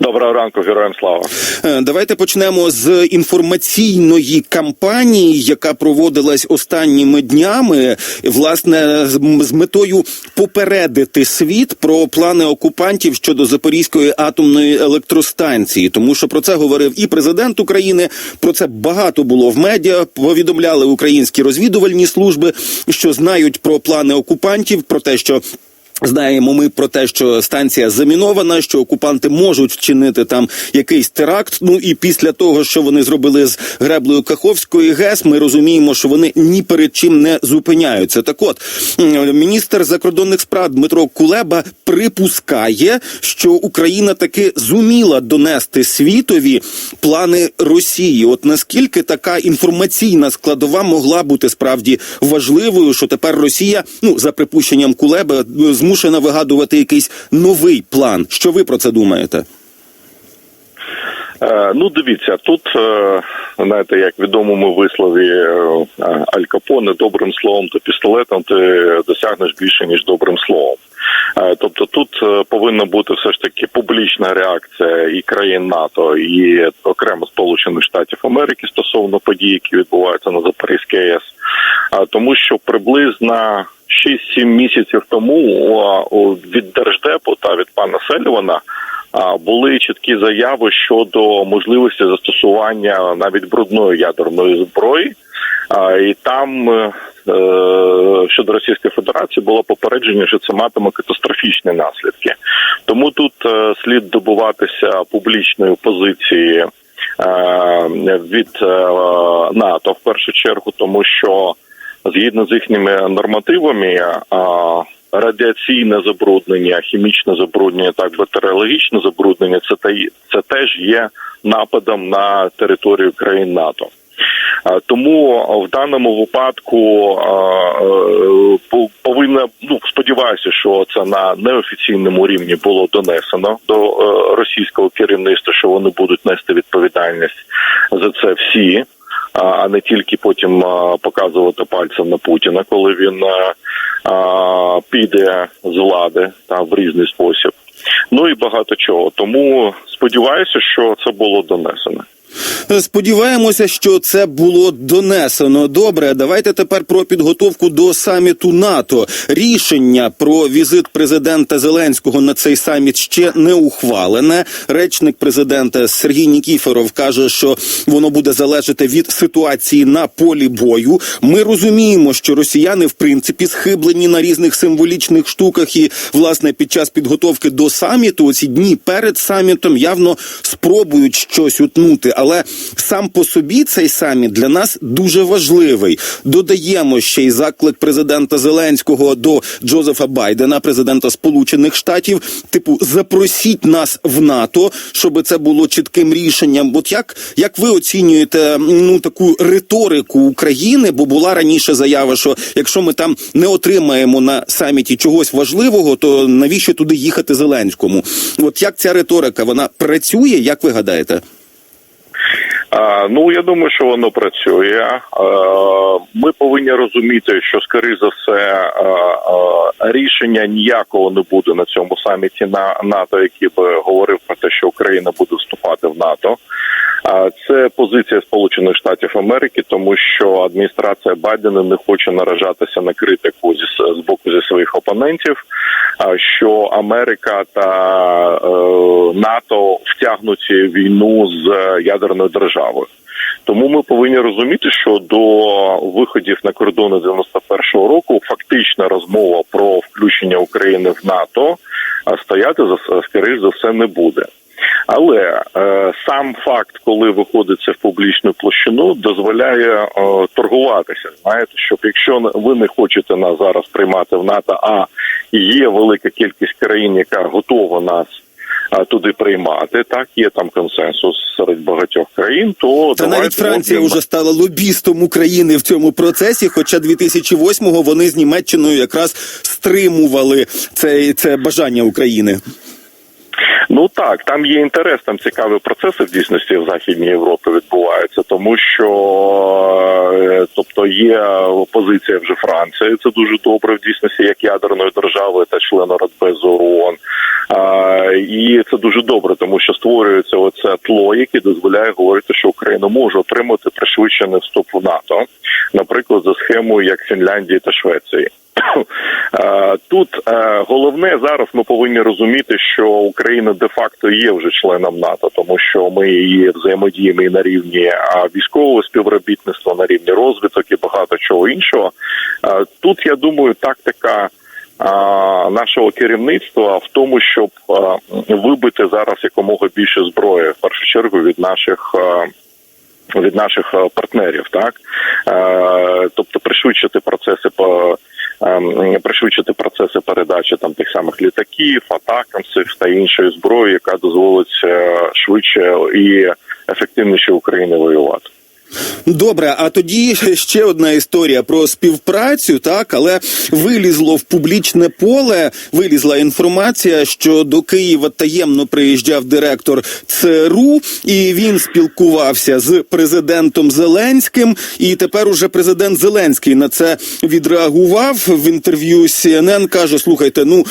Доброго ранку, героям слава. Е, Давайте почнемо з інформаційної кампанії, яка проводилась останніми днями, власне, з метою попередити світ про плани окупантів щодо Запорізької атомної електростанції, тому що про це говорив і президент України. Про це багато було в медіа. Повідомляли українські розвідувальні служби, що знають про плани окупантів, про те, що Знаємо ми про те, що станція замінована, що окупанти можуть вчинити там якийсь теракт. Ну і після того, що вони зробили з греблею Каховської ГЕС, ми розуміємо, що вони ні перед чим не зупиняються. Так от міністр закордонних справ Дмитро Кулеба припускає, що Україна таки зуміла донести світові плани Росії. От наскільки така інформаційна складова могла бути справді важливою, що тепер Росія, ну за припущенням Кулеби, змушена вигадувати якийсь новий план. Що ви про це думаєте? Е, ну, дивіться, тут е, знаєте, як відомому вислові е, Аль Капоне, добрим словом та пістолетом ти досягнеш більше ніж добрим словом. Тобто тут повинна бути все ж таки публічна реакція і країн НАТО, і окремо Сполучених Штатів Америки стосовно подій, які відбуваються на Запорізькій АЕС. Тому, що приблизно 6-7 місяців тому від держдепу та від пана Селівана були чіткі заяви щодо можливості застосування навіть брудної ядерної зброї. І там е, е, щодо Російської Федерації було попередження, що це матиме катастрофічні наслідки. Тому тут е, слід добуватися публічної позиції від НАТО в першу чергу, тому що згідно з їхніми нормативами. Радіаційне забруднення, хімічне забруднення, так бактеріологічне забруднення це та це теж є нападом на територію країн НАТО. Тому в даному випадку е, по- повинна ну сподіваюся, що це на неофіційному рівні було донесено до е, російського керівництва, що вони будуть нести відповідальність за це всі, а- не тільки потім показувати пальцем на Путіна, коли він піде з влади та в різний спосіб. Ну і багато чого. Тому сподіваюся, що це було донесено. Сподіваємося, що це було донесено. Добре, давайте тепер про підготовку до саміту НАТО. Рішення про візит президента Зеленського на цей саміт ще не ухвалене. Речник президента Сергій Нікіфоров каже, що воно буде залежати від ситуації на полі бою. Ми розуміємо, що росіяни в принципі схиблені на різних символічних штуках, і власне під час підготовки до саміту, оці дні перед самітом явно спробують щось утнути. Але сам по собі цей саміт для нас дуже важливий. Додаємо ще й заклик президента Зеленського до Джозефа Байдена, президента Сполучених Штатів. Типу, запросіть нас в НАТО, щоб це було чітким рішенням. От як, як ви оцінюєте ну таку риторику України? Бо була раніше заява, що якщо ми там не отримаємо на саміті чогось важливого, то навіщо туди їхати Зеленському? От як ця риторика вона працює? Як ви гадаєте? Ну я думаю, що воно працює. Ми повинні розуміти, що скоріше за все рішення ніякого не буде на цьому саміті на НАТО, який би говорив про те, що Україна буде вступати в НАТО. Це позиція Сполучених Штатів Америки, тому що адміністрація Байдена не хоче наражатися на критику з боку зі своїх опонентів. Що Америка та е, НАТО втягнуті в війну з ядерною державою. Тому ми повинні розуміти, що до виходів на кордони 91-го року фактична розмова про включення України в НАТО стояти за скоріш за все не буде. Але е, сам факт, коли виходить це в публічну площину, дозволяє е, торгуватися. Знаєте, щоб якщо ви не хочете нас зараз приймати в НАТО, а є велика кількість країн, яка готова нас а, туди приймати, так є там консенсус серед багатьох країн. То Та навіть Франція вже стала лобістом України в цьому процесі. Хоча 2008-го вони з Німеччиною якраз стримували це, це бажання України. Ну так, там є інтерес, там цікаві процеси в дійсності в Західній Європі відбуваються, тому що е, тобто є позиція вже Франції, це дуже добре в дійсності як ядерної держави та члена Радбезу ООН. А, і це дуже добре, тому що створюється оце тло, яке дозволяє говорити, що Україна може отримати пришвидшений вступ в НАТО, наприклад, за схемою як Фінляндії та Швеції. Тут е, головне зараз ми повинні розуміти, що Україна де-факто є вже членом НАТО, тому що ми її взаємодіємо і на рівні військового співробітництва, на рівні розвиток і багато чого іншого. Тут я думаю, тактика нашого керівництва в тому, щоб вибити зараз якомога більше зброї, в першу чергу від наших. від наших партнерів, так тобто пришвидшити процеси по пришвидшити процеси передачі там тих самих літаків, атакамсів та іншої зброї, яка дозволить е, швидше і ефективніше України воювати. Добре, а тоді ще одна історія про співпрацю, так але вилізло в публічне поле. Вилізла інформація, що до Києва таємно приїжджав директор ЦРУ, і він спілкувався з президентом Зеленським. І тепер уже президент Зеленський на це відреагував в інтерв'ю CNN, Каже: слухайте, ну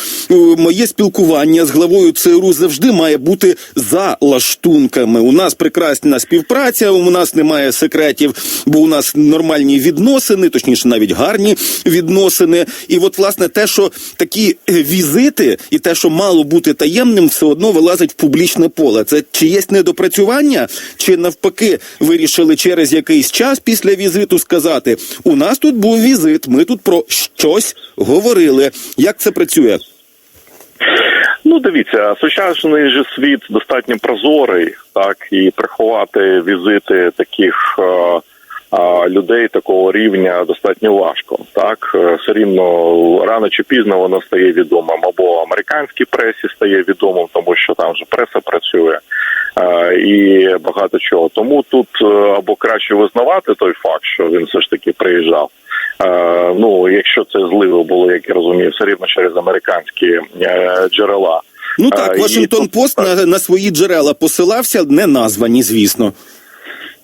моє спілкування з главою ЦРУ завжди має бути за лаштунками. У нас прекрасна співпраця. У нас немає секретів, бо у нас нормальні відносини, точніше, навіть гарні відносини. І от власне те, що такі візити, і те, що мало бути таємним, все одно вилазить в публічне поле. Це чиєсь недопрацювання, чи навпаки вирішили через якийсь час після візиту сказати: у нас тут був візит, ми тут про щось говорили. Як це працює? Ну, дивіться, сучасний же світ достатньо прозорий, так і приховати візити таких. е, а, Людей такого рівня достатньо важко. Так Е, все рівно рано чи пізно воно стає відомим, або американській пресі стає відомим, тому що там же преса працює е, і багато чого. Тому тут е, або краще визнавати той факт, що він все ж таки приїжджав. Е, Ну, якщо це зливо було, як я розумію, все рівно через американські е, джерела. Ну Е, так, Вашингтон Пост на, на свої джерела посилався, не названі, звісно.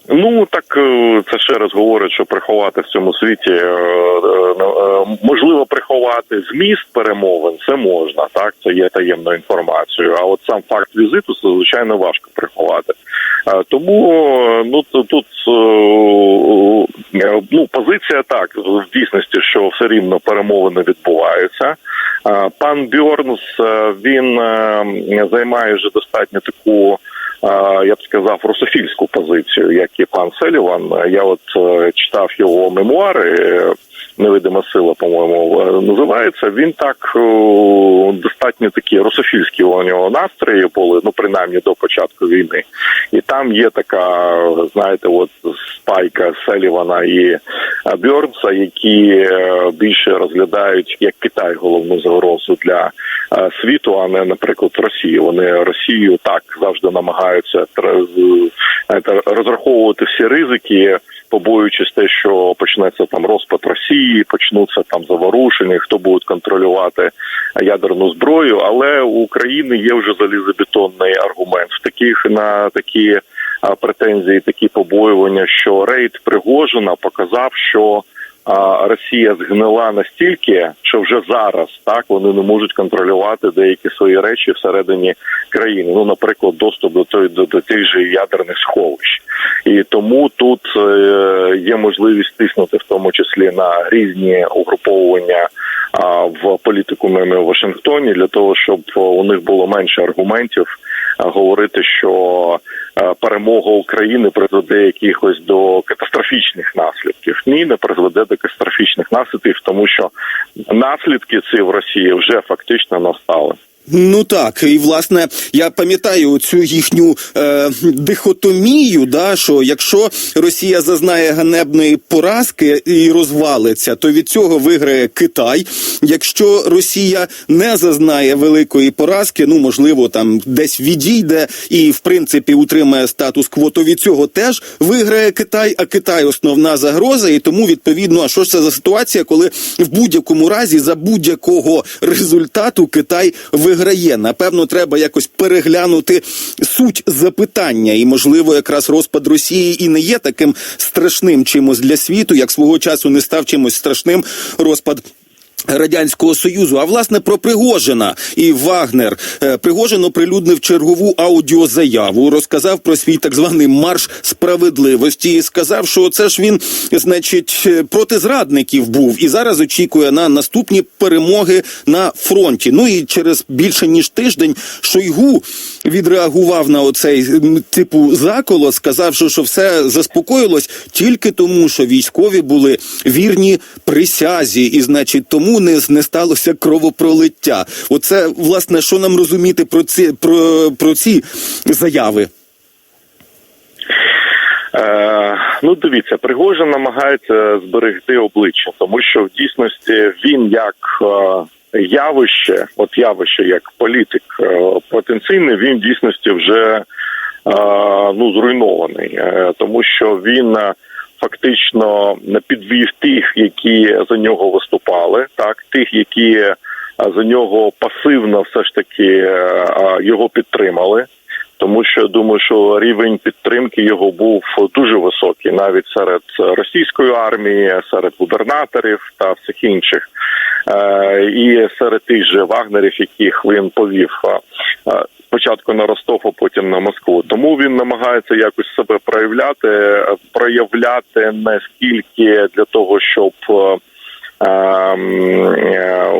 Ну так е, це ще раз говорить, що приховати в цьому світі е, е, е, можливо приховати зміст перемовин. Це можна, так це є таємною інформацією. А от сам факт візиту це звичайно важко приховати. Тому ну тут е, е, ну позиція так в дійсності, що все рівно перемовини відбуваються. Пан Бьорнс е, він займає вже достатньо таку. Я б сказав русофільську позицію, як і пан Селіван. Я от е, читав його мемуари. е, Невидима сила, по-моєму, е, називається. Він так достатньо такі русофільські у нього настрої були, ну принаймні до початку війни. І там є така, знаєте, от спайка Селівана і Бьорнса, які е, більше розглядають як Китай головну загрозу для е, світу, а не, наприклад, Росію. Вони Росію так завжди намагаються розраховувати всі ризики. Побоюючись те, що почнеться там розпад Росії, почнуться там заворушення, хто буде контролювати ядерну зброю. Але у України є вже залізобетонний аргумент в таких на такі претензії, такі побоювання, що рейд Пригожина показав, що Росія згнила настільки, що вже зараз так вони не можуть контролювати деякі свої речі всередині країни. Ну, наприклад, доступ до той до, до тих же ядерних сховищ, і тому тут е, є можливість тиснути, в тому числі на різні угруповування в політикумі в Вашингтоні для того, щоб у них було менше аргументів говорити, що е, перемога України призведе якихось до катастрофічних наслідків. Ні, не призведе до катастрофічних наслідків, тому що наслідки ці в Росії вже фактично настали. Ну так, і власне я пам'ятаю цю їхню е, дихотомію, да, що якщо Росія зазнає ганебної поразки і розвалиться, то від цього виграє Китай. Якщо Росія не зазнає великої поразки, ну можливо, там десь відійде і в принципі утримає статус-кво, то від цього теж виграє Китай. А Китай основна загроза, і тому відповідно, а що ж це за ситуація, коли в будь-якому разі за будь-якого результату Китай виграє виграє. Напевно, треба якось переглянути суть запитання, і можливо, якраз розпад Росії і не є таким страшним чимось для світу, як свого часу не став чимось страшним розпад. Радянського союзу, а власне про Пригожина і Вагнер Е, Пригожин оприлюднив чергову аудіозаяву, розказав про свій так званий марш справедливості. і Сказав, що це ж він, значить, е, проти зрадників був і зараз очікує на наступні перемоги на фронті. Ну і через більше ніж тиждень Шойгу відреагував на оцей типу заколот, сказавши, що все заспокоїлось тільки тому, що військові були вірні присязі, і значить тому не, не сталося кровопролиття. Оце власне, що нам розуміти про ці про, про ці заяви. Е, ну, дивіться, Пригожин намагається зберегти обличчя, тому що в дійсності він як е, явище, от явище як політик е, потенційний, він в дійсності вже е, ну зруйнований, е, тому що він. Фактично підвів тих, які за нього виступали, так тих, які за нього пасивно все ж таки його підтримали тому що думаю, що рівень підтримки його був дуже високий, навіть серед російської армії, серед губернаторів та всіх інших, і серед тих же вагнерів, яких він повів е, е, спочатку на Ростов, а потім на Москву. Тому він намагається якось себе проявляти, е, проявляти не скільки для того, щоб. е, ем, е,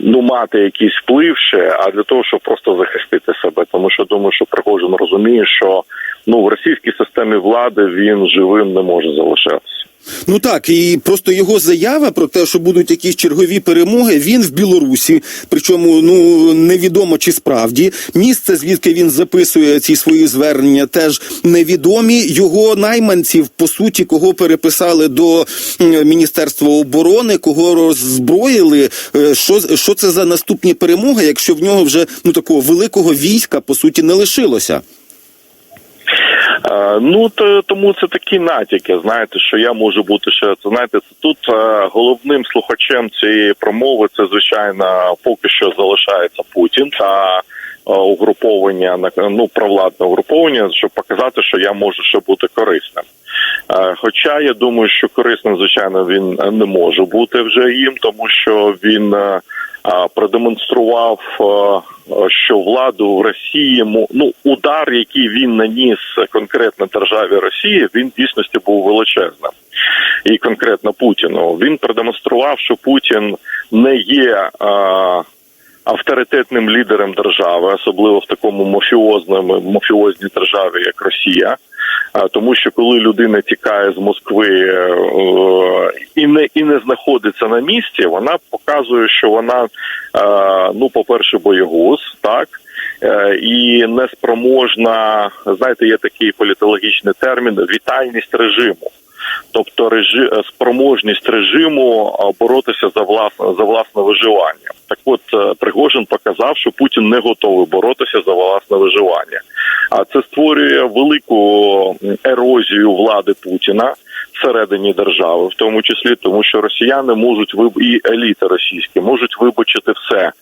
ну мати якийсь вплив ще, а для того, щоб просто захистити себе. Тому що думаю, що Пригожин розуміє, що ну в російській системі влади він живим не може залишатися. Ну так, і просто його заява про те, що будуть якісь чергові перемоги. Він в Білорусі, причому ну невідомо чи справді місце, звідки він записує ці свої звернення, теж невідомі. Його найманців, по суті, кого переписали до міністерства оборони, кого роззброїли. Е, Що що це за наступні перемоги, якщо в нього вже ну такого великого війська по суті не лишилося? Е, Ну то тому це такі натяки. Знаєте, що я можу бути ще це. Знаєте, тут е, головним слухачем цієї промови це звичайно поки що залишається Путін та е, угруповання на ну провладне угруповання, щоб показати, що я можу ще бути корисним. Хоча я думаю, що корисним, звичайно, він не може бути вже їм, тому що він продемонстрував, е, е, що владу в Росії ну удар, який він наніс конкретно державі Росії, він дійсності був величезним. І конкретно Путіну він продемонстрував, що Путін не є. е, авторитетним лідером держави, особливо в такому мафіозному мафіозній державі, як Росія. Тому що коли людина тікає з Москви е, і не і не знаходиться на місці, вона показує, що вона е, ну, по-перше, боєгуз, так. е, І неспроможна, знаєте, є такий політологічний термін вітальність режиму. Тобто режи... спроможність режиму боротися за власне за власне виживання. Так от е, Пригожин показав, що Путін не готовий боротися за власне виживання. А це створює велику ерозію влади Путіна всередині держави, в тому числі тому, що росіяни можуть виб... і еліти російські можуть вибачити все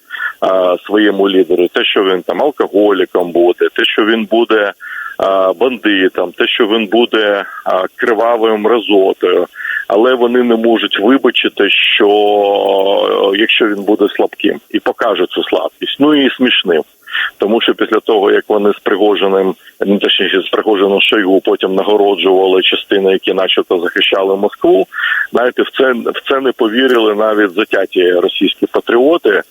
е, своєму лідеру. Те, що він там алкоголіком буде, те, що він буде а, бандитам, те, що він буде а, кривавою мразотою, але вони не можуть вибачити, що е, якщо він буде слабким і покаже цю слабкість, ну і смішним. Тому що після того, як вони з Пригожиним, ну, точніше з Пригожином Шойгу потім нагороджували частини, які начебто захищали Москву, знаєте, в це в це не повірили навіть затяті російські патріоти а,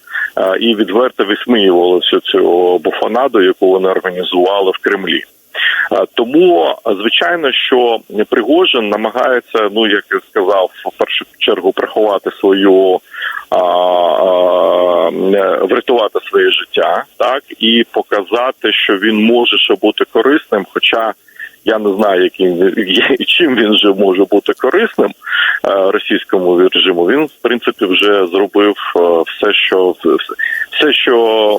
і відверто висміювали всю цю буфанаду, яку вони організували в Кремлі. Тому звичайно, що Пригожин намагається, ну як я сказав, в першу чергу приховати свою а, а, врятувати своє життя, так і показати, що він може ще бути корисним. Хоча я не знаю, яким чим він вже може бути корисним російському режиму. Він в принципі вже зробив е, все, що все, що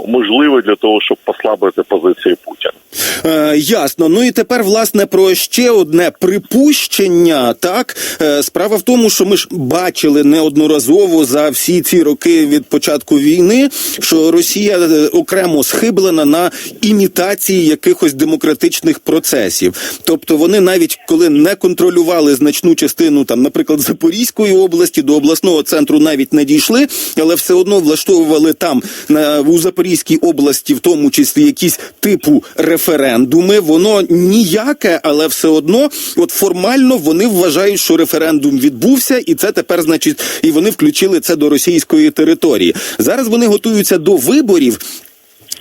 можливе для того, щоб послабити позиції Путіна. Е, ясно. Ну і тепер, власне, про ще одне припущення. Так, е, справа в тому, що ми ж бачили неодноразово за всі ці роки від початку війни, що Росія е, окремо схиблена на імітації якихось демократичних процесів. Тобто вони навіть коли не контролювали значну частину, там, наприклад, Запорізької області до обласного центру навіть не дійшли, але все одно влаштовували там на у Запорізькій області, в тому числі якісь типу референдуми. Воно ніяке, але все одно, от формально вони вважають, що референдум відбувся, і це тепер, значить, і вони включили це до російської території. Зараз вони готуються до виборів.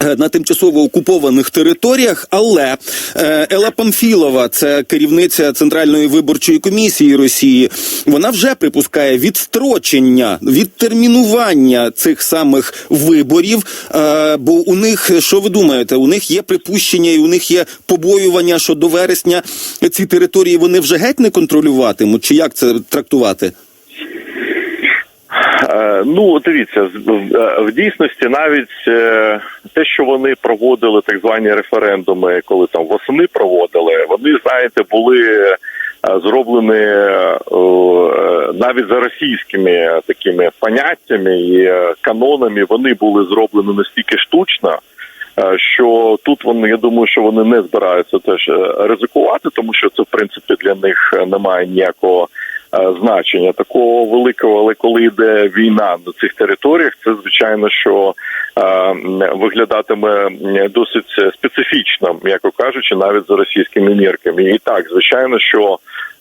Е, На тимчасово окупованих територіях, але е, Ела Памфілова, це керівниця Центральної виборчої комісії Росії, вона вже припускає відстрочення, відтермінування цих самих виборів. Е, бо у них, що ви думаєте, у них є припущення і у них є побоювання, що до вересня ці території вони вже геть не контролюватимуть. Чи як це трактувати? Е, Ну, дивіться, в, е, дійсності навіть е, те, що вони проводили так звані референдуми, коли там восени проводили, вони, знаєте, були зроблені навіть за російськими такими поняттями і канонами. Вони були зроблені настільки штучно. Що тут вони, я думаю, що вони не збираються теж ризикувати, тому що це в принципі для них немає ніякого значення такого великого, але коли йде війна на цих територіях, це звичайно, що е, виглядатиме досить специфічно, м'яко кажучи, навіть за російськими мірками. І так, звичайно, що е, е,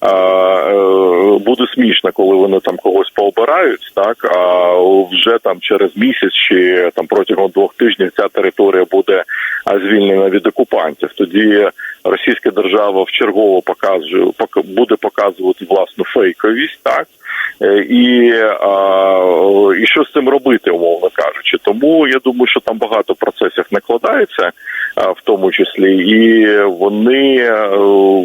буде смішно, коли вони там когось пообирають, так а вже там через місяць чи там протягом двох тижнів ця територія буде звільнена від окупантів. Тоді російська держава вчергово показує пок- буде показувати власну фейковість, так Е, і, і що з цим робити, умовно кажучи. Тому я думаю, що там багато процесів накладається, в тому числі, і вони, е,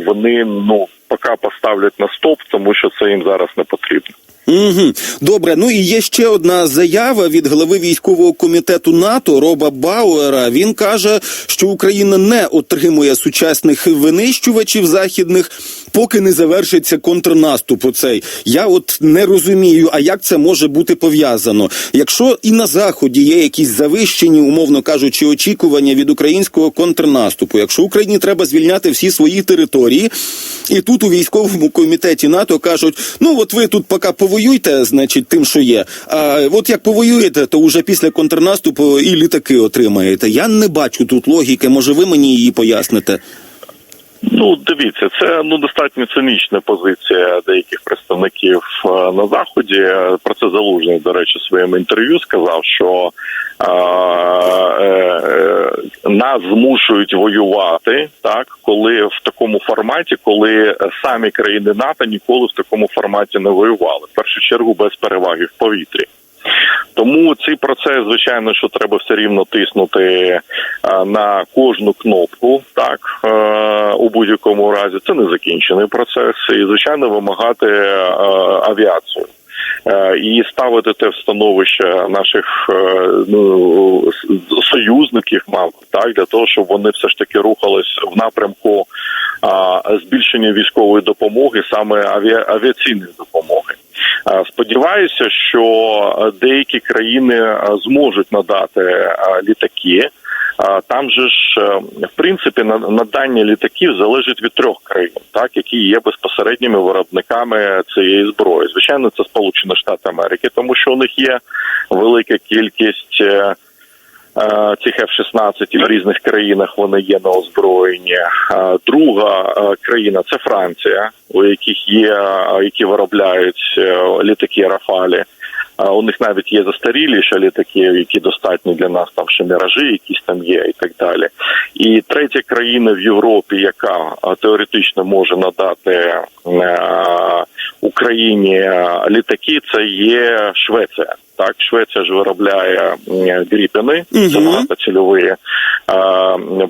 вони ну поки поставлять на стоп, тому що це їм зараз не потрібно. Угу. Добре, ну і є ще одна заява від голови військового комітету НАТО Роба Бауера. Він каже, що Україна не отримує сучасних винищувачів західних, поки не завершиться контрнаступ. Оцей я от не розумію, а як це може бути пов'язано? Якщо і на заході є якісь завищені, умовно кажучи, очікування від українського контрнаступу, якщо Україні треба звільняти всі свої території, і тут у військовому комітеті НАТО кажуть: ну от ви тут поки повоюйте, значить, тим, що є. А от як повоюєте, то вже після контрнаступу і літаки отримаєте. Я не бачу тут логіки. Може, ви мені її поясните? Ну, дивіться, це ну достатньо цинічна позиція деяких представників е, на заході. Про це залужний, до речі, в своєму інтерв'ю сказав, що е, е, нас змушують воювати так, коли в такому форматі, коли самі країни НАТО ніколи в такому форматі не воювали. В першу чергу без переваги в повітрі. Тому цей процес, звичайно, що треба все рівно тиснути на кожну кнопку, так е, у будь-якому разі. Це не закінчений процес, і звичайно вимагати е, авіацію. Е, І ставити те в становище наших е, ну, союзників, мабуть, так для того, щоб вони все ж таки рухались в напрямку а, збільшення військової допомоги, саме авіа- авіаційної допомоги. Е, Сподіваюся, що е, деякі країни е, зможуть надати е, літаки. Там же ж е, в принципі на- надання літаків залежить від трьох країн, так які є безпосередніми виробниками цієї зброї. Звичайно, це Сполучені Штати Америки, тому що у них є велика кількість. е, е, Цих F-16 в різних країнах вони є на озброєнні. Друга країна це Франція, у яких є які виробляють літаки Рафалі. У них навіть є застаріліші літаки, які достатні для нас там ще міражі, якісь там є, і так далі. І третя країна в Європі, яка теоретично може надати е, Україні е, літаки, це є Швеція. Так, Швеція ж виробляє гріпини, це багатоцільові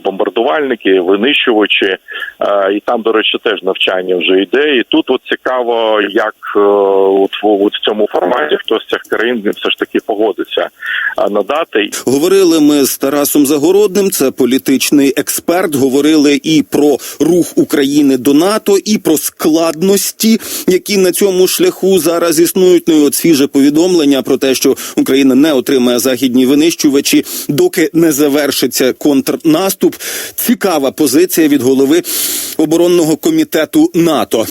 бомбардувальники, винищувачі. Е, і там, до речі, теж навчання вже йде. І тут от цікаво, як е, от, в- цьому форматі хтось цих країн все ж таки погодиться е, надати. Говорили ми з Тарасом Загородним, це політичний експерт. Говорили і про рух України до НАТО, і про складності, які на цьому шляху зараз існують. Ну і от свіже повідомлення про те, що Україна не отримає західні винищувачі, доки не завершиться контрнаступ. Цікава позиція від голови оборонного комітету НАТО.